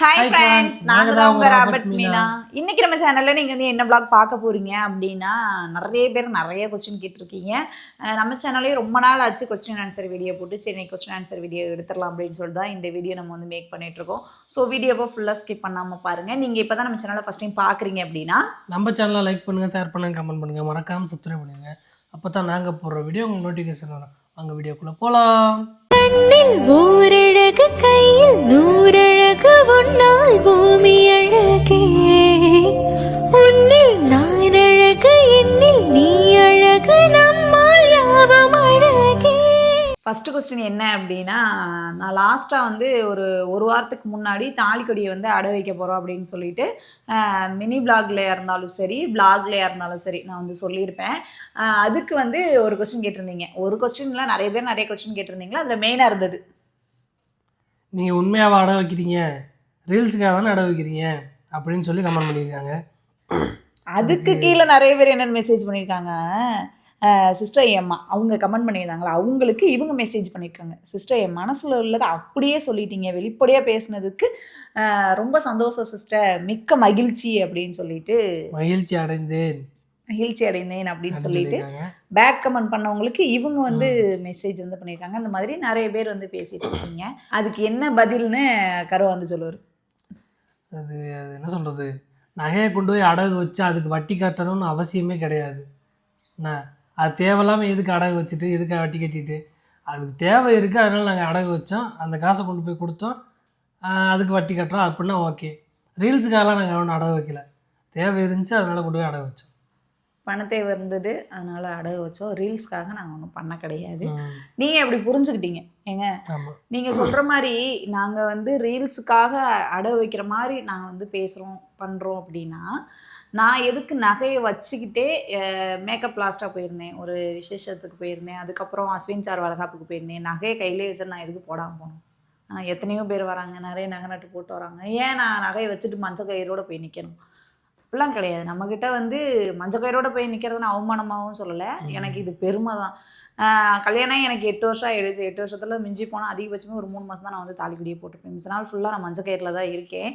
Hi Hi friends friends, நாங்க தான் உங்க ராபர்ட் மீனா. இன்னைக்கு நம்ம சேனல்ல நீங்க வந்து என்ன vlog பார்க்க போறீங்க அப்படின்னா நிறைய பேர் நிறைய கொஸ்டின் கேட்டிருக்கீங்க. நம்ம சேனல்லே ரொம்ப நாள் ஆச்சு கொஸ்டின் ஆன்சர் வீடியோ போட்டு. சரி கொஸ்டின் ஆன்சர் வீடியோ எடுத்துடலாம் அப்படின்னு சொல்லிட்டு தான் இந்த வீடியோ நம்ம வந்து மேக் பண்ணிட்டு இருக்கோம். ஸோ வீடியோவை ஃபுல்லாக ஸ்கிப் பண்ணாம பாருங்க. நீங்க இப்பதான் நம்ம சேனலை ஃபர்ஸ்ட் டைம் பாக்குறீங்க அப்படின்னா நம்ம சேனலை லைக் பண்ணுங்க ஷேர் பண்ணுங்க கமெண்ட் பண்ணுங்க. மறக்காம சப்ஸ்கிரைப் பண்ணுங்க அப்போ தான் நாங்கள் போடுற வீடியோ உங்களுக்கு நோட்டிஃபிகேஷன் வரும். அங்கே வீடியோக்குள்ளே போகலாம் கண்ணில் ஓரழகு கையில் நூறழகு உன்னால் பூமி அழகே. உன்னில் நான் அழகு என்னில் நீ அழகு நம்மால் யாவும் அழகே. ஃபர்ஸ்ட் கொஸ்டின் என்ன அப்படின்னா நான் லாஸ்ட்டாக வந்து ஒரு ஒரு வாரத்துக்கு முன்னாடி தாலிக்கொடியை வந்து அட வைக்க போகிறோம் அப்படின்னு சொல்லிட்டு மினி பிளாக்லையாக இருந்தாலும் சரி பிளாக்லையாக இருந்தாலும் சரி நான் வந்து சொல்லியிருப்பேன். அதுக்கு வந்து ஒரு கொஸ்டின் கேட்டிருந்தீங்க. ஒரு கொஸ்டின்லாம் நிறைய பேர் நிறைய கொஸ்டின் கேட்டிருந்தீங்களா? அதில் மெயினாக இருந்தது. நீங்கள் உண்மையாவா அடை வைக்கிறீங்க? ரீல்ஸுக்காக தானே அடை வைக்கிறீங்க? அப்படின்னு சொல்லி கமெண்ட் பண்ணியிருக்காங்க. அதுக்கு கீழே நிறைய பேர் என்ன மெசேஜ் பண்ணியிருக்காங்க. சிஸ்டர் எம்மா அவங்க கமெண்ட் பண்ணியிருந்தாங்களா? அவங்களுக்கு இவங்க மெசேஜ் பண்ணியிருக்காங்க. சிஸ்டர் என் மனசில் உள்ளதை அப்படியே சொல்லிட்டீங்க. வெளிப்படையாக பேசுனதுக்கு ரொம்ப சந்தோஷம் சிஸ்டர் மிக்க மகிழ்ச்சி அப்படின்னு சொல்லிட்டு. மகிழ்ச்சி அடைந்தேன். மகிழ்ச்சி அடைந்தேன் அப்படின்னு சொல்லிட்டு பேட் கமெண்ட் பண்ணவங்களுக்கு இவங்க வந்து மெசேஜ் வந்து பண்ணியிருக்காங்க. அந்த மாதிரி நிறைய பேர் வந்து பேசிட்டு இருக்கீங்க. அதுக்கு என்ன பதில்னு கருவா வந்து சொல்லுவார். அது அது என்ன சொல்கிறது நகையை கொண்டு போய் அடகு வச்சு அதுக்கு வட்டி கட்டணும்னு அவசியமே கிடையாது. என்ன? அது தேவையில்லாமல் எதுக்கு அடகு வச்சுட்டு எதுக்கு வட்டி கட்டிட்டு? அதுக்கு தேவை இருக்குது அதனால் நாங்கள் அடகு வச்சோம். அந்த காசை கொண்டு போய் கொடுத்தோம். அதுக்கு வட்டி கட்டுறோம். அப்படின்னா ஓகே ரீல்ஸுக்காகலாம் நாங்கள் ஒன்றும் அடகு வைக்கல. தேவை இருந்துச்சு அதனால் கொண்டு போய் அடகு வச்சோம். பணத்தேவை இருந்தது. அதனால அடகு வச்சோம் ரீல்ஸ்க்காக நாங்கள் ஒன்றும் பண்ண கிடையாது. ம், நீங்கள் எப்படி புரிஞ்சுக்கிட்டீங்க. ஏங்க ஆமாம் நீங்கள் சொல்கிற மாதிரி நாங்கள் வந்து ரீல்ஸுக்காக அடகு வைக்கிற மாதிரி நாங்கள் வந்து பேசுகிறோம் பண்ணுறோம் அப்படின்னா நான் எதுக்கு நகையை வச்சுக்கிட்டே மேக்கப் லாஸ்ட்டாக போயிருந்தேன். ஒரு விசேஷத்துக்கு போயிருந்தேன். அதுக்கப்புறம் அஸ்வின் சார் வளகாப்புக்கு போயிருந்தேன். நகையை கையிலே வச்சு நான் எதுக்கு போடாமல் போனோம் ஆஹ் எத்தனையோ பேர் வராங்க. நிறைய நகை நட்டு போட்டு வராங்க. ஏன் நான் நகையை வச்சுட்டு மஞ்சள் கயிறோட போய் நிற்கணும் அப்படிலாம் கிடையாது. நம்மக்கிட்ட வந்து மஞ்சள் கயிறோட போய் நிற்கிறத நான் அவமானமாகவும் சொல்லலை எனக்கு இது பெருமை தான். கல்யாணம் எனக்கு எட்டு வருஷம் ஆயிடுச்சு. எட்டு வருஷத்தில் மிஞ்சி போனால் அதிகபட்சமே ஒரு மூணு மாதம் தான் நான் வந்து தாலிக்குடியே போட்டுப்பேன் மிச்ச நாள் ஃபுல்லாக நான் மஞ்சள் கயிறில் தான் இருக்கேன்.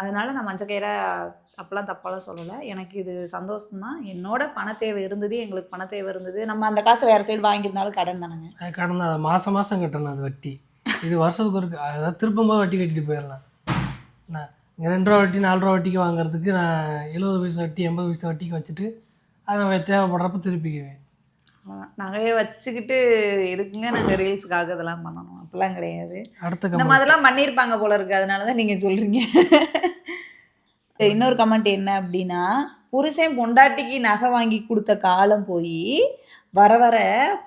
அதனால நான் மஞ்சள் கயிறை அப்பெல்லாம் தப்பாலாம் சொல்லலை. எனக்கு இது சந்தோஷம் தான். என்னோட பண தேவை இருந்தது எங்களுக்கு பண தேவை இருந்தது. நம்ம அந்த காசை வேறு சைடு வாங்கியிருந்தாலும் கடன் தானேங்க. கடந்த அதை மாதம் மாதம் கட்டணும் அது வட்டி. இது வருஷத்துக்கு ஒரு அதாவது திருப்பும்போது வட்டி கட்டிட்டு போயிடலாம். என்ன? இங்கே ரெண்டு ரூபா வட்டி நாலு ரூபா வட்டிக்கு வாங்குறதுக்கு நான் எழுபது பைசா வட்டி எண்பது பைசா வட்டிக்கு வச்சுட்டு அதை நான் தேவைப்படுறப்ப திருப்பிக்குவேன். நகையை வச்சுக்கிட்டு எதுக்குங்க நாங்கள் ரீல்ஸுக்காக இதெல்லாம் பண்ணணும். அப்படிலாம் கிடையாது. அடுத்த கமெண்ட் மாதிரிலாம் பண்ணியிருப்பாங்க போல இருக்கு. அதனால தான் நீங்கள் சொல்கிறீங்க இன்னொரு கமெண்ட் என்ன அப்படின்னா புருஷன் பொண்டாட்டிக்கு நகை வாங்கி கொடுத்த காலம் போய் வர வர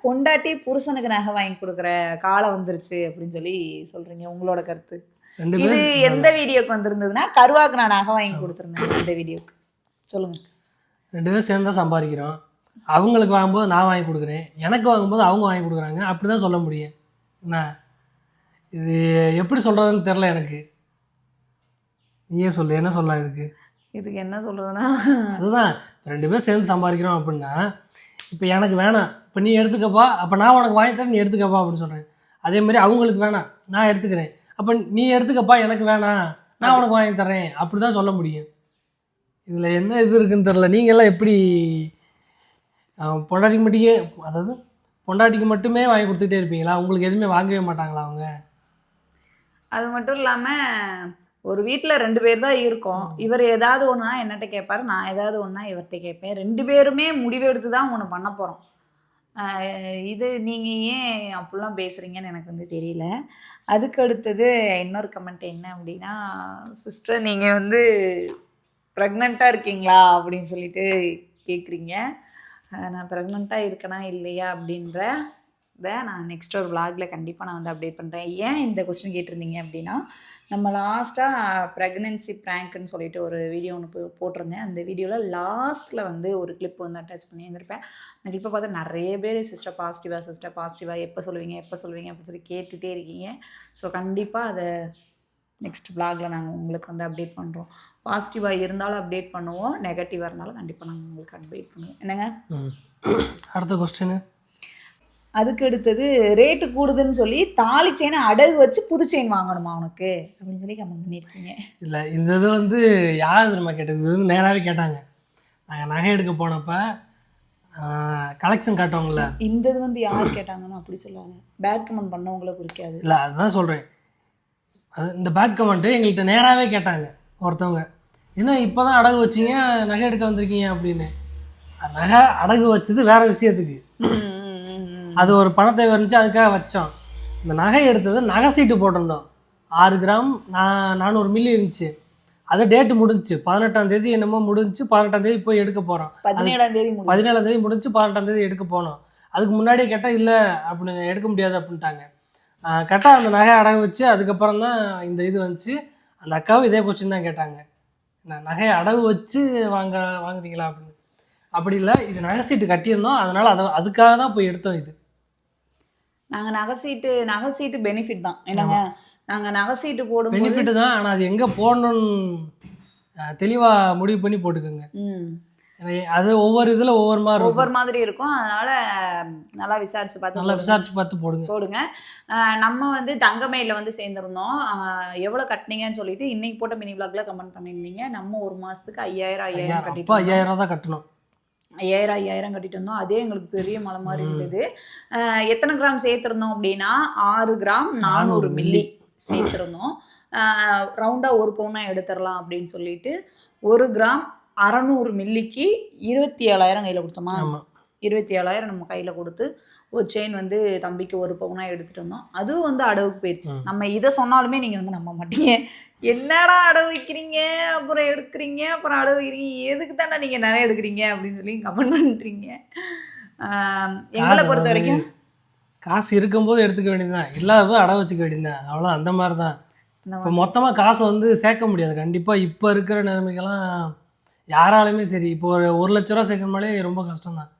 பொண்டாட்டி புருஷனுக்கு நகை வாங்கி கொடுக்குற காலம் வந்துருச்சு அப்படின்னு சொல்லி சொல்கிறீங்க உங்களோட கருத்து. இது எந்த வீடியோக்கு வந்திருந்ததுன்னா கருவாக்கு நான் நகை வாங்கி கொடுத்துருந்தேன் இந்த வீடியோக்கு. சொல்லுங்க. ரெண்டு பேரும் சேர்ந்து தான் சம்பாதிக்கிறோம். அவங்களுக்கு வாங்கும்போது நான் வாங்கி கொடுக்குறேன். எனக்கு வாங்கும்போது அவங்க வாங்கி கொடுக்குறாங்க. அப்படி தான் சொல்ல முடியும். என்ன? இது எப்படி சொல்கிறதுன்னு தெரில எனக்கு. நீயே சொல்லு. என்ன சொல்லலாம் இதுக்கு? இதுக்கு என்ன சொல்கிறதுனா அதுதான். ரெண்டு பேரும் சேர்ந்து சம்பாதிக்கிறோம் அப்படின்னா இப்போ எனக்கு வேணாம். இப்போ நீ எடுத்துக்கப்பா. அப்போ நான் உனக்கு வாங்கி தரேன் நீ எடுத்துக்கப்பா அப்படின்னு சொல்கிறேன் அதே மாதிரி அவங்களுக்கு வேணாம். நான் எடுத்துக்கிறேன். அப்போ நீ எடுத்துக்கப்பா எனக்கு வேணாம் நான் உனக்கு வாங்கி தரேன் அப்படி தான் சொல்ல முடியும். இதில் என்ன இது இருக்குன்னு தெரில நீங்கள்லாம் எப்படி பொண்டாட்டிக்கு மட்டுக்கே அதாவது பொண்டாட்டிக்கு மட்டுமே வாங்கி கொடுத்துட்டே இருப்பீங்களா? உங்களுக்கு எதுவுமே வாங்கவே மாட்டாங்களா அவங்க? அது மட்டும் இல்லாமல் ஒரு வீட்டில் ரெண்டு பேர் தான் இருக்கோம். இவர் ஏதாவது ஒன்றுனா என்னட்ட கேட்பாரு நான் ஏதாவது ஒன்றா இவர்கிட்ட கேட்பேன். ரெண்டு பேருமே முடிவெடுத்து தான் ஒன்று பண்ண போகிறோம் இது நீங்கள் ஏன் அப்படிலாம் பேசுகிறீங்கன்னு எனக்கு வந்து தெரியல. அதுக்கு அடுத்தது இன்னொரு கமெண்ட் என்ன அப்படின்னா சிஸ்டர் நீங்கள் வந்து ப்ரெக்னெண்ட்டாக இருக்கீங்களா? அப்படின்னு சொல்லிட்டு கேட்குறீங்க நான் ப்ரெக்னெண்ட்டாக இருக்கேனா இல்லையா? அப்படின்ற இதை நான் நெக்ஸ்ட் ஒரு விளாகில் கண்டிப்பாக நான் வந்து அப்டேட் பண்ணுறேன் ஏன் இந்த கொஸ்டின் கேட்டிருந்தீங்க அப்படின்னா நம்ம லாஸ்ட்டாக ப்ரெக்னென்சி ப்ராங்க்னு சொல்லிட்டு ஒரு வீடியோ ஒன்று போ போட்டிருந்தேன். அந்த வீடியோவில் லாஸ்ட்டில் வந்து ஒரு கிளிப் வந்து அட்டாச் பண்ணி இருந்திருப்பேன் அந்த கிளிப்பை பார்த்து நிறைய பேர் சிஸ்டர் பாசிட்டிவாக சிஸ்டர் பாசிட்டிவாக எப்போ சொல்லுவீங்க எப்போ சொல்லுவீங்க? அப்படின்னு சொல்லி கேட்டுகிட்டே இருக்கீங்க. ஸோ கண்டிப்பாக அதை நெக்ஸ்ட் பிளாகில் நாங்கள் உங்களுக்கு வந்து அப்டேட் பண்ணுறோம் பாசிட்டிவாக இருந்தாலும் அப்டேட் பண்ணுவோம். நெகட்டிவாக இருந்தாலும் கண்டிப்பாக நாங்கள் உங்களுக்கு அப்டேட் பண்ணுவோம். என்னங்க? அடுத்த கொஸ்டின் அதுக்கு அடுத்தது ரேட்டு கூடுதுன்னு சொல்லி தாலி செயினை அடகு வச்சு புது செயின் வாங்கணுமா உனக்கு? அப்படின்னு சொல்லி கமெண்ட் பண்ணியிருக்கீங்க இல்லை இந்த இது வந்து யார் தெரியுமா கேட்டது? இது வந்து நேராகவே கேட்டாங்க. நாங்கள் நகை எடுக்க போனப்ப கலெக்ஷன் காட்டுவாங்கல்ல. இந்த இது வந்து யார் கேட்டாங்கன்னு அப்படி சொல்லாங்க பேட் கமெண்ட் பண்ணவங்கள குறிக்காது. இல்லை அதுதான் சொல்கிறேன் அது இந்த பேக் கமெண்ட்டு எங்கள்கிட்ட நேராகவே கேட்டாங்க ஒருத்தவங்க. என்ன இப்போ தான் அடகு வச்சீங்க நகை எடுக்க வந்திருக்கீங்க அப்படின்னு. நகை அடகு வச்சது வேற விஷயத்துக்கு. அது ஒரு பணத்தை இருந்துச்சு அதுக்காக வச்சோம். இந்த நகை எடுத்தது நகை சீட்டு போட்டிருந்தோம். ஆறு கிராம் நான் நானூறு மில்லி இருந்துச்சு. அது டேட்டு முடிஞ்சுச்சு. பதினெட்டாம் தேதி என்னமோ முடிஞ்சுச்சு. பதினெட்டாம் தேதி போய் எடுக்க போகிறோம் பதினேழாம் தேதி முடிஞ்சு. பதினேழாம் தேதி முடிஞ்சு பதினெட்டாம் தேதி எடுக்க போனோம். அதுக்கு முன்னாடியே கேட்டால் இல்லை அப்படின்னு எடுக்க முடியாது அப்படின்ட்டாங்க. கேட்டால் அந்த நகை அடகு வச்சு அதுக்கப்புறம் தான் இந்த இது வந்துச்சு. அந்த அக்காவும் இதே கொஸ்டின் தான் கேட்டாங்க. நான் நகையை அடகு வச்சு வாங்க வாங்குறீங்களா? அப்படின்னு. அப்படி இல்லை இது நகை சீட்டு கட்டியிருந்தோம். அதனால் அதை அதுக்காக தான் போய் எடுத்தோம் இது. நாங்க நகை சீட்டு நகை சீட்டு பெனிஃபிட் தான். என்னங்க? நாங்க நகை சீட்டு போடும்போது பெனிஃபிட் தான் ஆனால் அது எங்கே போடணும்னு தெளிவாக முடிவு பண்ணி போட்டுக்கோங்க. அது ஒவ்வொரு இதில் ஒவ்வொரு மாதிரி ஒவ்வொரு மாதிரி இருக்கும். அதனால நல்லா விசாரிச்சு பார்த்து நல்லா. விசாரிச்சு பார்த்து போடுங்க. போடுங்க. நம்ம வந்து தங்கமயில வந்து சேர்ந்துருந்தோம். அஹ் எவ்வளவு கட்டினீங்கன்னு சொல்லிட்டு இன்னைக்கு போட்ட மினி பிளாக்ல கமெண்ட் பண்ணிருந்தீங்க நம்ம ஒரு மாசத்துக்கு ஐயாயிரம் ஐயாயிரம் கட்டிட்டு. ஐயாயிரம் தான் கட்டணும். ஐயாயிரம் ஐயாயிரம் கட்டிட்டு இருந்தோம் அதே எங்களுக்கு பெரிய மலை மாதிரி. இருந்தது. எத்தனை கிராம் சேர்த்திருந்தோம் அப்படின்னா ஆறு கிராம் நானூறு 400 மில்லி சேர்த்திருந்தோம். ரவுண்டா ஒரு பவுனா எடுத்துடலாம் அப்படின்னு சொல்லிட்டு ஒரு கிராம் அறநூறு மில்லிக்கு இருபத்தி ஏழாயிரம் கையில கொடுத்தோமா? இருபத்தி ஏழாயிரம் நம்ம கையில் கொடுத்து ஒரு செயின் வந்து தம்பிக்கு ஒரு பவுனாக எடுத்துட்டு வந்தோம். அதுவும் வந்து அடவுக்கு போயிடுச்சு. நம்ம இதை சொன்னாலுமே நீங்கள் வந்து நம்ப மாட்டீங்க. என்னடா அடவு வைக்கிறீங்க? அப்புறம் எடுக்கிறீங்க? அப்புறம் அடவு வைக்கிறீங்க? எதுக்கு தானே நீங்கள் நிறைய எடுக்கிறீங்க? அப்படின்னு சொல்லி கமெண்ட் பண்ணுறீங்க எங்களை பொறுத்த வரைக்கும் காசு இருக்கும்போது எடுத்துக்க வேண்டியதுதான். இல்லாதப்போ அடை வச்சுக்க வேண்டியதுதான். அவ்வளோ அந்த மாதிரி தான் இப்போ மொத்தமாக காசை வந்து சேர்க்க முடியாது. கண்டிப்பாக இப்போ இருக்கிற நிலைமைக்கெல்லாம் யாராலுமே சரி. இப்போ ஒரு ஒரு லட்ச ரூபா சேர்க்கணுமாலே ரொம்ப கஷ்டம் தான்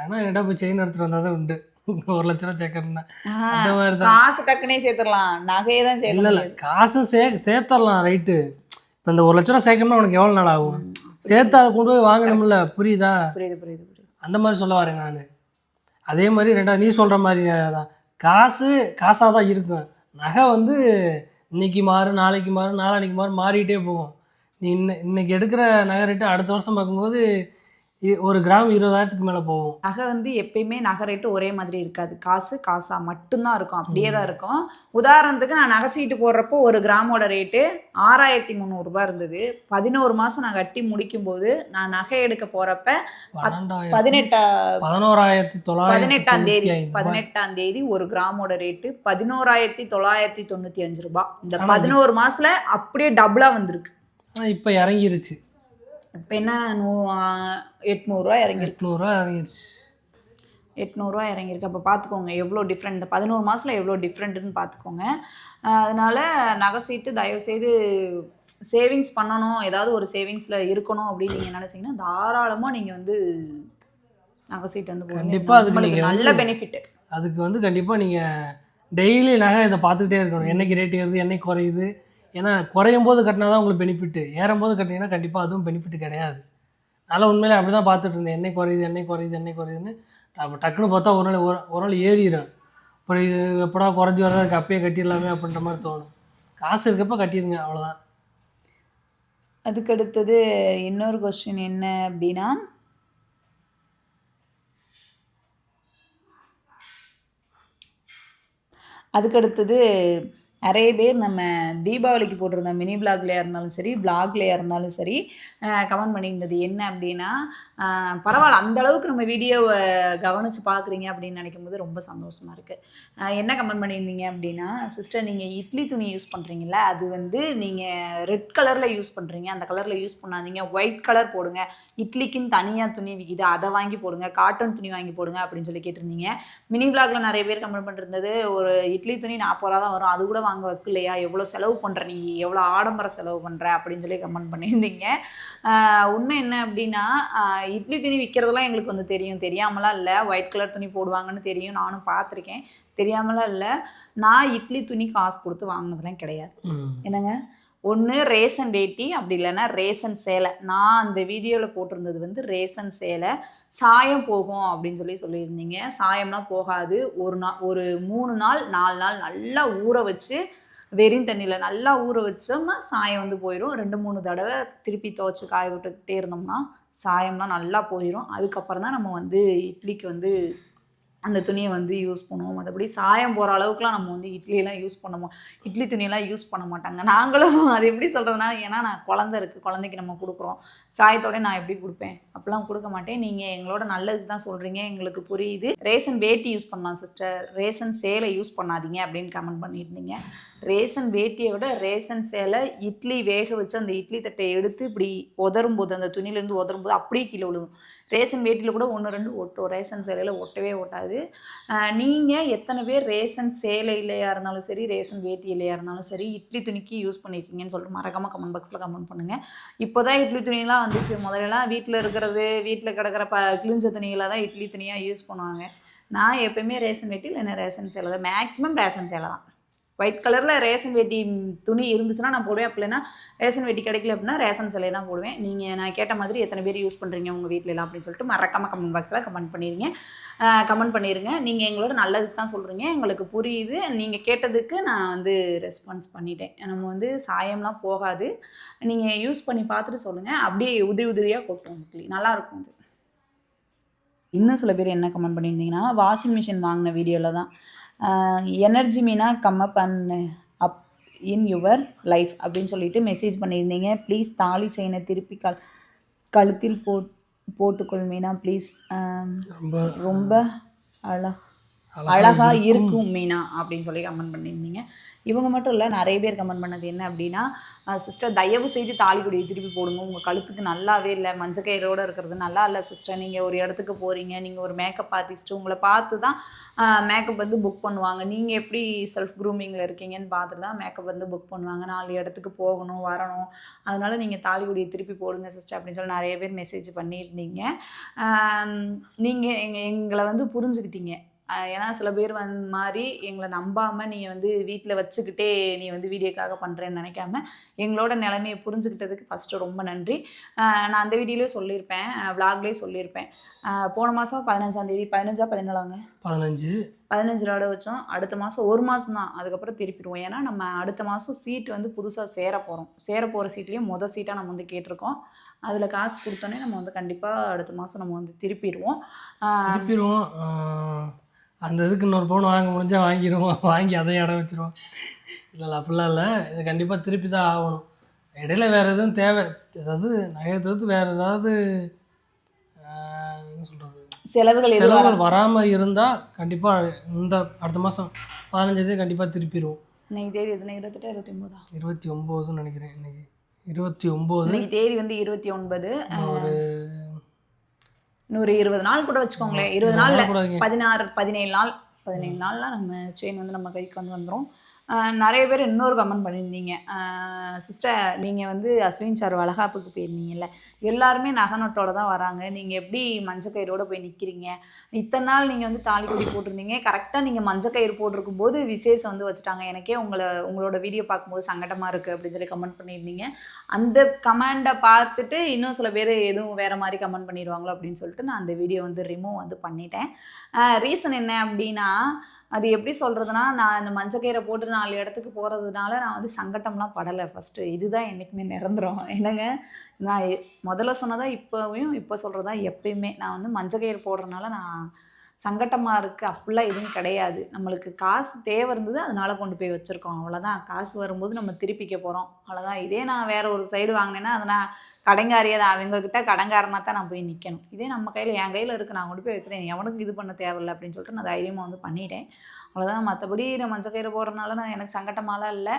ஆனால் என்கிட்ட போய் செயின் எடுத்துகிட்டு வந்தால் தான் உண்டு. ஒரு லட்ச ரூபா சேர்க்கணும்னா அந்த மாதிரி தான் காசு டக்குனே சேர்த்துடலாம். நகையை தான் இல்லை இல்லை. சேர்க்க காசு சே சேர்த்தரலாம் ரைட்டு இப்போ இந்த ஒரு லட்ச ரூபா சேர்க்கணும்னா உனக்கு எவ்வளோ நாள் ஆகும்? சேர்த்து அதை கொண்டு போய் வாங்கணும்ல புரியுதா? புரியுது புரியுது புரியுது. அந்த மாதிரி சொல்ல வரேன் நான். அதே மாதிரி ரெண்டாவது நீ சொல்கிற மாதிரி தான் காசு காசாக தான் இருக்கும். நகை வந்து இன்னைக்கு மாறும் நாளைக்கு மாறும் நாளான்னைக்கு மாறும் மாறிட்டே போகும். நீ இன்ன இன்னைக்கு எடுக்கிற நகை ரேட்டு அடுத்த வருஷம் பார்க்கும்போது ஒரு கிராம் இருபதாயிரத்துக்கு மேலே போகும். நகை வந்து எப்பயுமே நகை ரேட்டு ஒரே மாதிரி இருக்காது. காசு காசா மட்டும்தான் இருக்கும். அப்படியே தான் இருக்கும். உதாரணத்துக்கு நான் நகை சீட்டு போடுறப்போ ஒரு கிராமோட ரேட்டு ஆறாயிரத்தி முந்நூறுரூபா இருந்தது. பதினோரு மாதம் நான் கட்டி முடிக்கும்போது நான் நகை எடுக்க போகிறப்ப பதினெட்டா பதினோராயிரத்தி தொள்ளாயிரத்தி பதினெட்டாம் தேதி. பதினெட்டாம் தேதி ஒரு கிராமோட ரேட்டு பதினோராயிரத்தி தொள்ளாயிரத்தி தொண்ணூற்றி அஞ்சு ரூபாய். இந்த பதினோரு மாசத்துல அப்படியே டபுளாக வந்திருக்கு. இப்போ இறங்கிருச்சு. இப்போ என்ன நூ எட்நூறுரூவா இறங்கிருக்கு எட்நூறுரூவா இறங்கிருச்சு. எட்நூறுரூவா இறங்கியிருக்கு. அப்போ பார்த்துக்கோங்க எவ்வளோ டிஃப்ரெண்ட் இந்த பதினோரு மாதத்தில் எவ்வளோ டிஃப்ரெண்ட்டுன்னு பார்த்துக்கோங்க அதனால நகை சீட்டு தயவுசெய்து சேவிங்ஸ் பண்ணணும். ஏதாவது ஒரு சேவிங்ஸில் இருக்கணும் அப்படின்னு நீங்கள் நினச்சிங்கன்னா தாராளமாக நீங்கள் வந்து நகை சீட்டு வந்து போடுங்க. கண்டிப்பா அதுக்கு நல்ல வந்து- பெனிஃபிட் அதுக்கு வந்து கண்டிப்பாக நீங்கள் டெய்லி நகை இதை பார்த்துக்கிட்டே இருக்கணும். என்னைக்கு ரேட் ஏறுது என்னைக்கு குறையுது ஏன்னா குறையும் போது கட்டினா தான் உங்களுக்கு பெனிஃபிட்டு ஏறும் போது கட்டினீங்கன்னா கண்டிப்பாக அதுவும் பெனிஃபிட் கிடையாது. அதனால் உண்மையிலே அப்படி தான் பார்த்துட்டு இருந்தேன். குறையுது எண்ணெய் குறையுது எண்ணெய் குறையுதுன்னு அப்போ டக்குன்னு பார்த்தா ஒரு நாள் ஒரு ஒரு நாள் ஏறிடும் அப்புறம் இது எப்படா குறைஞ்சி வரதா இருக்குது அப்பயே கட்டிடலாமே அப்படின்ற மாதிரி தோணும். காசு இருக்கப்போ கட்டிடுங்க அவ்வளோதான் அதுக்கு அடுத்தது இன்னொரு கொஸ்டின் என்ன அப்படின்னா அதுக்கடுத்தது நிறைய பேர் நம்ம தீபாவளிக்கு போட்டிருந்த மினி பிளாக்லையாக இருந்தாலும் சரி பிளாக்லையாக இருந்தாலும் சரி கமெண்ட் பண்ணியிருந்தது என்ன அப்படின்னா பரவாயில்ல அந்த அளவுக்கு நம்ம வீடியோவை கவனித்து பார்க்குறீங்க அப்படின்னு நினைக்கும் போது ரொம்ப சந்தோஷமாக இருக்குது என்ன கமெண்ட் பண்ணியிருந்தீங்க அப்படின்னா சிஸ்டர் நீங்கள் இட்லி துணி யூஸ் பண்ணுறீங்கள அது வந்து நீங்கள் ரெட் கலரில் யூஸ் பண்ணுறீங்க அந்த கலரில் யூஸ் பண்ணாதீங்க. ஒயிட் கலர் போடுங்க. இட்லிக்குன்னு தனியாக துணி விற்கிது அதை வாங்கி போடுங்க. காட்டன் துணி வாங்கி போடுங்க அப்படின்னு சொல்லி கேட்டிருந்தீங்க. மினி பிளாக்ல நிறைய பேர் கமெண்ட் பண்ணிருந்தது ஒரு இட்லி துணி நாற்பது ரூபா தான் வரும். அது கூட வாங்க வைக்கலையா? எவ்வளோ செலவு பண்ணுற நீ எவ்வளோ ஆடம்பர செலவு பண்ணுற அப்படின்னு சொல்லி கமெண்ட் பண்ணியிருந்தீங்க. உண்மை என்ன அப்படின்னா இட்லி துணி விற்கிறதெல்லாம் எங்களுக்கு வந்து தெரியும். தெரியாமலாம் இல்லை. ஒயிட் கலர் துணி போடுவாங்கன்னு தெரியும். நானும் பார்த்துருக்கேன். தெரியாமலாம் இல்லை. நான் இட்லி துணி காசு கொடுத்து வாங்கினதுலாம் கிடையாது. என்னங்க? ஒன்று ரேசன் வேட்டி அப்படி இல்லைன்னா ரேசன் சேலை. நான் அந்த வீடியோவில் போட்டிருந்தது வந்து ரேசன் சேலை. சாயம் போகும் அப்படின்னு சொல்லி சொல்லியிருந்தீங்க. சாயம்லாம் போகாது. ஒரு நாள் ஒரு மூணு நாள் நாலு நாள் நல்லா ஊற வச்சு வெறும் தண்ணியில் நல்லா ஊற வச்சோம்னா சாயம் வந்து போயிடும் ரெண்டு மூணு தடவை திருப்பி துவச்சி காய விட்டுக்கிட்டே இருந்தோம்னா சாயம்லாம் நல்லா போயிடும் அதுக்கப்புறம் தான் நம்ம வந்து இட்லிக்கு வந்து அந்த துணியை வந்து யூஸ் பண்ணுவோம். மற்றபடி சாயம் போகிற அளவுக்குலாம் நம்ம வந்து இட்லியெல்லாம் யூஸ் பண்ணுவோம் இட்லி துணியெல்லாம் யூஸ் பண்ண மாட்டாங்க. நாங்களும் அது எப்படி சொல்கிறதுனா ஏன்னா நான் குழந்த இருக்குது குழந்தைக்கு நம்ம கொடுக்குறோம். சாயத்தோட நான் எப்படி கொடுப்பேன்? அப்போலாம் கொடுக்க மாட்டேன். நீங்கள் எங்களோட நல்லது தான் சொல்கிறீங்க எங்களுக்கு புரியுது. ரேசன் வேட்டி யூஸ் பண்ணலாம் சிஸ்டர் ரேசன் சேலை யூஸ் பண்ணாதீங்க அப்படின்னு கமெண்ட் பண்ணியிருந்தீங்க. ரேசன் வேட்டியை விட ரேசன் சேலை இட்லி வேக வச்சு அந்த இட்லி தட்டை எடுத்து இப்படி உதரும் போது அந்த துணியிலேருந்து உதரும் போது அப்படியே கீழே விழுகும். ரேஷன் வேட்டியில் கூட ஒன்று ரெண்டு ஒட்டும். ரேசன் சேலையில் ஒட்டவே ஒட்டாது. நீங்கள் எத்தனை பேர் ரேஷன் சேலை இல்லையா இருந்தாலும் சரி ரேஷன் வேட்டி இல்லையா இருந்தாலும் சரி இட்லி துணிக்கு யூஸ் பண்ணியிருக்கீங்கன்னு சொல்லிட்டு மறக்காமல் கமெண்ட் பாக்ஸில் கமெண்ட் பண்ணுங்கள் இப்போ தான் இட்லி துணியெல்லாம் வந்துச்சு. முதல்லலாம் வீட்டில் இருக்கிறது வீட்டில் கிடக்கிற ப கிழிஞ்ச துணிகளை தான் இட்லி துணியாக யூஸ் பண்ணுவாங்க. நான் எப்பயுமே ரேஷன் வேட்டி இல்லைன்னா ரேஷன் சேலை தான். மேக்ஸிமம் ரேஷன் சேலை தான். ஒயிட் கலரில் ரேஷன் வேட்டி துணி இருந்துச்சுன்னா நான் போடுவேன். அப்படி இல்லைன்னா ரேஷன் வேட்டி கிடைக்கல அப்படின்னா ரேஷன் சிலை தான் போடுவேன். நீங்கள் நான் கேட்ட மாதிரி எத்தனை பேர் யூஸ் பண்ணுறீங்க உங்கள் வீட்டில் எல்லாம் அப்படின்னு சொல்லிட்டு மறக்காமல் கமெண்ட் பாக்ஸில் கமெண்ட் பண்ணிடுங்க கமெண்ட் பண்ணிடுங்க நீங்கள் எங்களோட நல்லதுக்கு தான் சொல்கிறீங்க எங்களுக்கு புரியுது. நீங்கள் கேட்டதுக்கு நான் வந்து ரெஸ்பான்ஸ் பண்ணிட்டேன். நம்ம வந்து சாயம்லாம் போகாது. நீங்கள் யூஸ் பண்ணி பார்த்துட்டு சொல்லுங்கள் அப்படியே உதிரி உதிரியாக கொட்டும் இட்லி நல்லாயிருக்கும் அது. இன்னும் சில பேர் என்ன கமெண்ட் பண்ணியிருந்தீங்கன்னா வாஷிங் மிஷின் வாங்கின வீடியோவில் தான். Energy Meena come up and up in your life அப்படின்னு சொல்லிட்டு மெசேஜ் பண்ணியிருந்தீங்க. ப்ளீஸ் தாலி செயினை திருப்பி கல் கழுத்தில் போட் போட்டுக்கொள் மீனா ப்ளீஸ் ரொம்ப அழ அழகா இருக்கும். மீனா அப்படின்னு சொல்லி கமெண்ட் பண்ணியிருந்தீங்க. இவங்க மட்டும் இல்லை நிறைய பேர் கமெண்ட் பண்ணது என்ன அப்படின்னா சிஸ்டர் தயவு செய்து தாலிக்குடியை திருப்பி போடுங்க. உங்கள் கழுத்துக்கு நல்லாவே இல்லை மஞ்சக்கயிறோடு இருக்கிறது நல்லா இல்லை சிஸ்டர் நீங்கள் ஒரு இடத்துக்கு போகிறீங்க நீங்கள் ஒரு மேக்கப் ஆர்டிஸ்ட்டு உங்களை பார்த்து தான் மேக்கப் வந்து புக் பண்ணுவாங்க. நீங்கள் எப்படி செல்ஃப் க்ரூமிங்கில் இருக்கீங்கன்னு பார்த்துட்டு தான் மேக்கப் வந்து புக் பண்ணுவாங்க. நாலு இடத்துக்கு போகணும் வரணும். அதனால் நீங்கள் தாலிக்குடியை திருப்பி போடுங்க சிஸ்டர் அப்படின்னு சொல்லி நிறைய பேர் மெசேஜ் பண்ணியிருந்தீங்க. நீங்கள் எங்களை வந்து புரிஞ்சுக்கிட்டீங்க. ஏன்னா சில பேர் வந்து மாதிரி எங்களை நம்பாமல் நீ வந்து வீட்டில் வச்சுக்கிட்டே நீ வந்து வீடியோக்காக பண்ணுறேன்னு நினைக்காம எங்களோட நிலைமையை புரிஞ்சுக்கிட்டதுக்கு ஃபஸ்ட்டு ரொம்ப நன்றி. நான் அந்த வீடியோலேயே சொல்லியிருப்பேன் விளாக்லேயே சொல்லியிருப்பேன் போன மாதம் பதினஞ்சாம் தேதி பதினஞ்சா பதினாலாங்க பதினஞ்சு. பதினஞ்சு ரூபா வச்சோம். அடுத்த மாதம் ஒரு மாதம் தான். அதுக்கப்புறம் திருப்பிடுவோம். ஏன்னா நம்ம அடுத்த மாதம் சீட் வந்து புதுசாக சேர போகிறோம் சேர போகிற சீட்லேயும் மொதல் சீட்டாக நம்ம வந்து கேட்டிருக்கோம். அதில் காசு கொடுத்தோன்னே நம்ம வந்து கண்டிப்பாக அடுத்த மாதம் நம்ம வந்து திருப்பிடுவோம். திருப்பிடுவோம். அந்த இதுக்கு இன்னொரு பவுன் வாங்க முடிஞ்சா வாங்கிடுவோம் வாங்கி அதையும் இடம் வச்சிருவோம். இல்லை இல்லை அப்படிலாம் இல்லை. இது கண்டிப்பாக திருப்பி தான் ஆகணும். இடையில வேறு எதுவும் தேவை. அதாவது நகையை தவிர்த்து வேறு ஏதாவது என்ன சொல்கிறது செலவுகள் செலவுகள் வராமல் இருந்தால் கண்டிப்பாக இந்த அடுத்த மாதம் பதினஞ்சாந்தேதி கண்டிப்பாக திருப்பிடுவோம். இன்னைக்கு தேதி எத்தனை? இருபத்தெட்டு இருபத்தி ஒன்பதா இருபத்தி ஒம்போதுன்னு நினைக்கிறேன் இன்னைக்கு. இருபத்தி ஒம்பது. இன்னைக்கு தேதி வந்து இருபத்தி ஒன்பது. ஒரு இன்னொரு இருபது நாள் கூட வச்சுக்கோங்களேன். இருபது நாள்ல. பதினாறு பதினேழு நாள் பதினேழு நாள்ல நம்ம செயின் வந்து நம்ம கைக்கு வந்து வந்துடும் நிறைய பேர் இன்னொரு கமெண்ட் பண்ணியிருந்தீங்க. சிஸ்டர் நீங்கள் வந்து அஸ்வின் சார் வளகாப்புக்கு போயிருந்தீங்கல்ல. எல்லாருமே நகநட்டோட தான் வராங்க. நீங்கள் எப்படி மஞ்சக்கயிறோட போய் நிற்கிறீங்க இத்தனை நாள் நீங்கள் வந்து தாலி கொடி போட்டிருந்தீங்க. கரெக்டாக நீங்கள் மஞ்சக்கயிறு போட்டிருக்கும் போது விசேஷம் வந்து வச்சுட்டாங்க. எனக்கே உங்களை உங்களோட வீடியோ பார்க்கும்போது சங்கடமாக இருக்குது அப்படின்னு சொல்லி கமெண்ட் பண்ணியிருந்தீங்க. அந்த கமெண்டை பார்த்துட்டு இன்னும் சில பேர் எதுவும் வேறு மாதிரி கமெண்ட் பண்ணிடுவாங்களோ அப்படின்னு சொல்லிட்டு நான் அந்த வீடியோ வந்து ரிமூவ் வந்து பண்ணிட்டேன். ரீசன் என்ன அப்படின்னா அது எப்படி சொல்கிறதுனா நான் இந்த மஞ்சக்கீரை போட்டு நாலு இடத்துக்கு போகிறதுனால நான் வந்து சங்கட்டம்லாம் படலை. ஃபஸ்ட்டு இதுதான் என்றைக்குமே நிரந்தரம். என்னங்க? நான் முதல்ல சொன்னதா இப்போவும் இப்போ சொல்கிறதா எப்பயுமே. நான் வந்து மஞ்சக்கீரை போடுறதுனால நான் சங்கட்டமாக இருக்குது அப்படிலாம் எதுவும் கிடையாது. நம்மளுக்கு காசு தேவை இருந்தது அதனால் கொண்டு போய் வச்சுருக்கோம். அவ்வளோதான் காசு வரும்போது நம்ம திருப்பிக்க போகிறோம் அவ்வளோதான் இதே நான் வேறு ஒரு சைடு வாங்கினேன்னா அதை நான் கடங்காரியை தான் அவங்கக்கிட்ட கடங்காரனா தான் நான் போய் நிற்கணும் இதே நம்ம கையில் என் கையில் இருக்குது நான் கொண்டு போய் வச்சுறேன் எவனுக்கு இது பண்ண தேவையில்லை அப்படின்னு சொல்லிட்டு நான் தைரியமாக வந்து பண்ணிட்டேன். அவ்வளோதான் மற்றபடி நான் மஞ்சக்கயிறு போடுறதுனால நான் எனக்கு சங்கட்டமாலாம் இல்லை.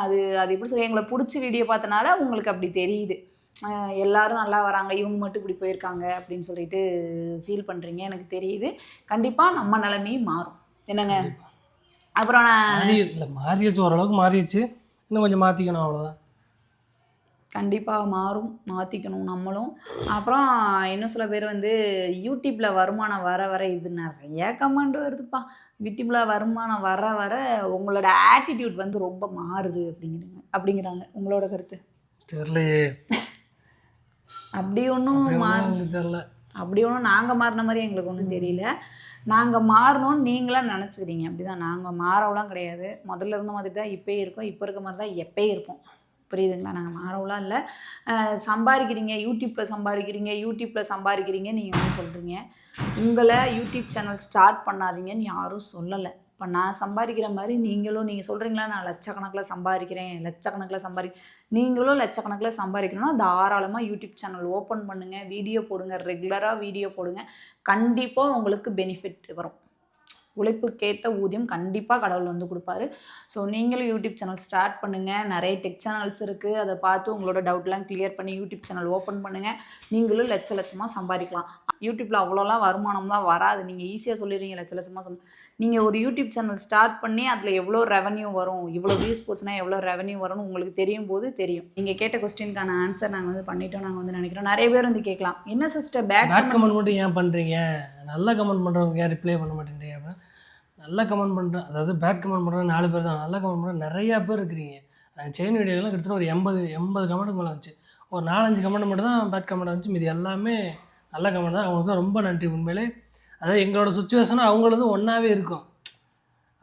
அது அது எப்படி சொல்லி எங்களை பிடிச்சி வீடியோ பார்த்தனால உங்களுக்கு அப்படி தெரியுது. எல்லாரும் நல்லா வராங்க. இவங்க மட்டும் இப்படி போயிருக்காங்க அப்படின்னு சொல்லிட்டு ஃபீல் பண்ணுறீங்க எனக்கு தெரியுது. கண்டிப்பாக நம்ம நிலைமையும் மாறும். என்னங்க? அப்புறம் நான் மாறிடுச்சு. ஓரளவுக்கு மாறிடுச்சு. இன்னும் கொஞ்சம் மாற்றிக்கணும் அவ்வளோதான் கண்டிப்பாக மாறும் மாற்றிக்கணும் நம்மளும். அப்புறம் இன்னும் சில பேர் வந்து யூடியூப்பில் வருமானம் வர வர இது நிறைய கமெண்ட் வருதுப்பா. யூடியூப்பில் வருமானம் வர வர உங்களோட ஆட்டிடியூட் வந்து ரொம்ப மாறுது அப்படிங்கிறீங்க அப்படிங்கிறாங்க. உங்களோட கருத்து? தெரியலையே. அப்படி ஒன்றும் அப்படி மா ஒண்ணும் எனக்கு தெரியல. அப்படி ஒன்றும் நாங்கள் மாறின மாதிரி எங்களுக்கு ஒன்றும் தெரியல. நாங்கள் மாறணும்னு நீங்களாம் நினச்சிக்கிறீங்க. அப்படி தான் நாங்கள் மாறவெல்லாம் கிடையாது. முதல்ல இருந்த மாதிரி தான் இப்போயே இருக்கோம். இப்போ இருக்க மாதிரி தான் எப்பயே இருப்போம். புரியுதுங்களா? நாங்கள் மாறவெல்லாம் இல்லை. சம்பாதிக்கிறீங்க யூடியூப்பில் சம்பாதிக்கிறீங்க யூடியூப்பில் சம்பாதிக்கிறீங்க நீங்கள் வந்து சொல்கிறீங்க உங்களை யூடியூப் சேனல் ஸ்டார்ட் பண்ணாதீங்கன்னு யாரும் சொல்லலை. இப்போ நான் சம்பாதிக்கிற மாதிரி நீங்களும் நீங்கள் சொல்கிறீங்களா நான் லட்சக்கணக்கில் சம்பாதிக்கிறேன் லட்சக்கணக்கில் சம்பாதி நீங்களும் லட்சக்கணக்கில் சம்பாதிக்கணும்னா தாராளமாக யூடியூப் சேனல் ஓப்பன் பண்ணுங்கள் வீடியோ போடுங்க ரெகுலராக வீடியோ போடுங்க. கண்டிப்பாக உங்களுக்கு பெனிஃபிட் வரும். உழைப்புக்கேற்ற ஊதியம் கண்டிப்பாக கடவுள் வந்து கொடுப்பாரு. ஸோ நீங்களும் யூடியூப் சேனல் ஸ்டார்ட் பண்ணுங்கள் நிறைய டெக் சேனல்ஸ் இருக்குது அதை பார்த்து உங்களோட டவுட்லாம் கிளியர் பண்ணி யூடியூப் சேனல் ஓப்பன் பண்ணுங்கள் நீங்களும் லட்ச லட்சமாக சம்பாதிக்கலாம். யூடியூப்பில் அவ்வளோலாம் வருமானம்லாம் வராது. நீங்கள் ஈஸியாக சொல்லிடுறீங்க லட்ச லட்சமாக சம். நீங்கள் ஒரு யூடியூப் சேனல் ஸ்டார்ட் பண்ணி அதில் எவ்வளோ ரெவன்யூ வரும் இவ்வளோ வியூஸ் போச்சுன்னா எவ்வளோ ரெவன்யூ வரும்னு உங்களுக்கு தெரியும் போது தெரியும். நீங்கள் கேட்ட கொஸ்டினுக்கான ஆன்சர் நாங்கள் வந்து பண்ணிட்டோம் நாங்கள் வந்து நினைக்கிறோம். நிறைய பேர் வந்து கேட்கலாம். என்ன சிஸ்டர் பேக் பேட் கமெண்ட் மட்டும் ஏன் பண்ணுறீங்க நல்ல கமெண்ட் பண்ணுறவங்க ரிப்ளை பண்ண அப்படின்னு நல்லா கமெண்ட் பண்ணுறேன் அதாவது பேட் கமெண்ட் பண்ணுறவங்க நாலு பேர் தான். நல்லா கமெண்ட் பண்ணுற நிறையா பேர் இருக்கிறீங்க. செயின் வீடியோலாம் கிட்டத்தட்ட ஒரு எண்பது எண்பது கமெண்ட் மேலே வந்துச்சு. ஒரு நாலஞ்சு கமெண்ட் மட்டும் தான் பேட் கமெண்ட் வந்துச்சு. மீதி எல்லாமே நல்ல கமெண்ட் தான். அவங்களுக்கு ரொம்ப நன்றி உண்மையிலே. அதாவது எங்களோட சுச்சுவேஷனும் அவங்களதும் ஒன்றாவே இருக்கும்.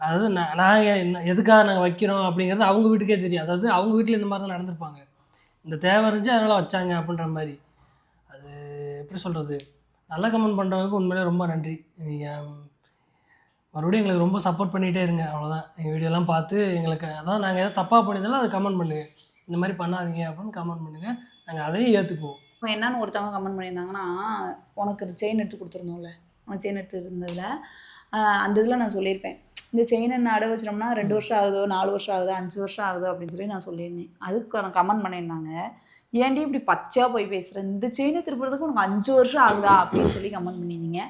அதாவது நான் நாங்கள் என்ன எதுக்காக நாங்கள் வைக்கிறோம் அப்படிங்கிறது அவங்க வீட்டுக்கே தெரியும். அதாவது அவங்க வீட்டில் இந்த மாதிரி தான் நடந்திருப்பாங்க. இந்த தேவை இருந்துச்சு அதனால் வச்சாங்க அப்படின்ற மாதிரி. அது எப்படி சொல்கிறது நல்ல கமெண்ட் பண்ணுறவங்களுக்கு உண்மையிலே ரொம்ப நன்றி. நீங்கள் மறுபடியும் எங்களுக்கு ரொம்ப சப்போர்ட் பண்ணிகிட்டே இருங்க அவ்வளோதான் எங்கள் வீடியோலாம் பார்த்து எங்களுக்கு அதான் நாங்கள் எதாவது தப்பாக பண்ணியிருந்தாலும் அதை கமெண்ட் பண்ணுங்கள் இந்த மாதிரி பண்ணாதீங்க அப்படின்னு கமெண்ட் பண்ணுங்கள் நாங்கள் அதையும் ஏற்றுக்குவோம் இப்போ என்னன்னு ஒருத்தவங்க கமெண்ட் பண்ணியிருந்தாங்கன்னா உனக்கு செயின் எடுத்து கொடுத்துருந்தோம்ல உனக்கு செயின் எடுத்து இருந்ததில் அந்த இதில் நான் சொல்லியிருப்பேன். இந்த செயினை நான் அடை வச்சிட்டோம்னா ரெண்டு வருஷம் ஆகுதோ நாலு வருஷம் ஆகுதோ அஞ்சு வருஷம் ஆகுதோ அப்படின்னு சொல்லி நான் சொல்லியிருந்தேன். அதுக்கு கமெண்ட் பண்ணியிருந்தாங்க. ஏன்டி இப்படி பச்சையாக போய் பேசுகிற இந்த செயினை திருப்புறதுக்கு உனக்கு அஞ்சு வருஷம் ஆகுதா அப்படின்னு சொல்லி கமெண்ட் பண்ணியிருந்தீங்க.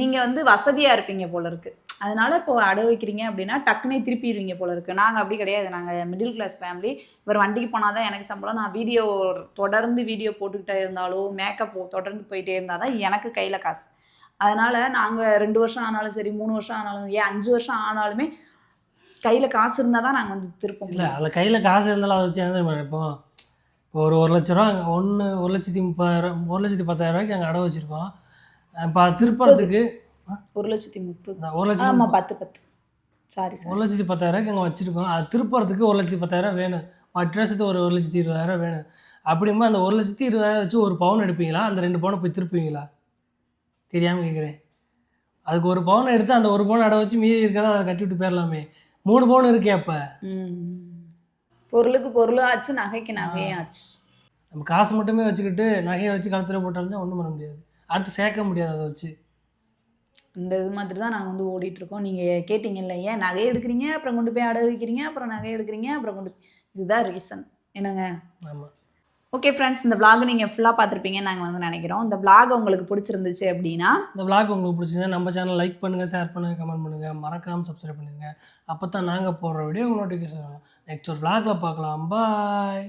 நீங்கள் வந்து வசதியாக இருப்பீங்க போல இருக்கு. அதனால இப்போ அடை வைக்கிறீங்க அப்படின்னா டக்குனே திருப்பிடுவீங்க போல இருக்கு. நாங்கள் அப்படி கிடையாது. நாங்கள் மிடில் கிளாஸ் ஃபேமிலி இவர் வண்டிக்கு போனால் தான் எனக்கு சம்பளம். நான் வீடியோ தொடர்ந்து வீடியோ போட்டுக்கிட்டே இருந்தாலும் மேக்கப் தொடர்ந்து போயிட்டே இருந்தால் தான் எனக்கு கையில் காசு. அதனால் நாங்கள் ரெண்டு வருஷம் ஆனாலும் சரி மூணு வருஷம் ஆனாலும் ஏன் அஞ்சு வருஷம் ஆனாலுமே கையில் காசு இருந்தால் தான் நாங்கள் வந்து திருப்போம். இல்லை அதில் கையில் காசு இருந்தாலும் அதை வச்சு என்ன இப்போ இப்போ ஒரு ஒரு லட்ச ரூபா ஒன்று ஒரு லட்சத்தி முப்பதாயிரம் ஒரு லட்சத்தி பத்தாயிரம் ரூபாய்க்கு அங்கே அடவு வச்சுருக்கோம். இப்போ திருப்பறதுக்கு ஒரு லட்சத்தி முப்பது. ஒரு லட்சத்தி ஆமாம் பத்து பத்து. சாரி சார் ஒரு லட்சத்தி பத்தாயிரரூபாய்க்கு அங்கே வச்சுருக்கோம் அது திருப்பறதுக்கு ஒரு லட்சத்தி பத்தாயிரம் வேணும் வருஷத்துக்கு ஒரு ஒரு லட்சத்தி இருபதாயிரம் வேணும் அப்படிங்கும்போது அந்த ஒரு லட்சத்தி இருபதாயிரம் வச்சு ஒரு பவுன் எடுப்பீங்களா? அந்த ரெண்டு பவுனை போய் திருப்புவீங்களா? தெரியாமல் கேட்குறேன் அதுக்கு ஒரு பவுன் எடுத்து அந்த ஒரு பவுன் அடை வச்சு மீதி இருக்கிறத அதை கட்டி விட்டு போயிடலாமே மூணு பவுன் இருக்கே அப்போ. பொருளுக்கு பொருளும் ஆச்சு நகைக்கு நகையும் ஆச்சு. நம்ம காசு மட்டுமே வச்சுக்கிட்டு நகையை வச்சு கழுத்தில் போட்டாலும் ஒன்றும் பண்ண முடியாது. அடுத்து சேர்க்க முடியாது அதை வச்சு. இந்த இது மாதிரி தான் நாங்கள் வந்து ஓடிட்டு இருக்கோம் நீங்கள் கேட்டிங்கல்ல ஏன் நகை எடுக்கிறீங்க அப்புறம் கொண்டு போய் அடகு வைக்கிறீங்க அப்புறம் நகை எடுக்கிறீங்க அப்புறம் கொண்டு இதுதான் ரீசன் என்னங்க? ஆமாம் ஓகே ஃப்ரெண்ட்ஸ் இந்த vlog நீங்கள் ஃபுல்லாக பார்த்துருப்பீங்கன்னு நாங்கள் வந்து நினைக்கிறோம். இந்த vlog உங்களுக்கு பிடிச்சிருந்துச்சு அப்படின்னா இந்த vlog உங்களுக்கு பிடிச்சிருந்தா நம்ம சேனல் லைக் பண்ணுங்கள் ஷேர் பண்ணுங்கள் கமெண்ட் பண்ணுங்கள் மறக்காமல் சப்ஸ்கிரைப் பண்ணுங்கள் அப்போ தான் நாங்கள் போடுற வீடியோ நோட்டிஃபிகேஷன் நெக்ஸ்ட் ஒரு vlogல பார்க்கலாம். பாய்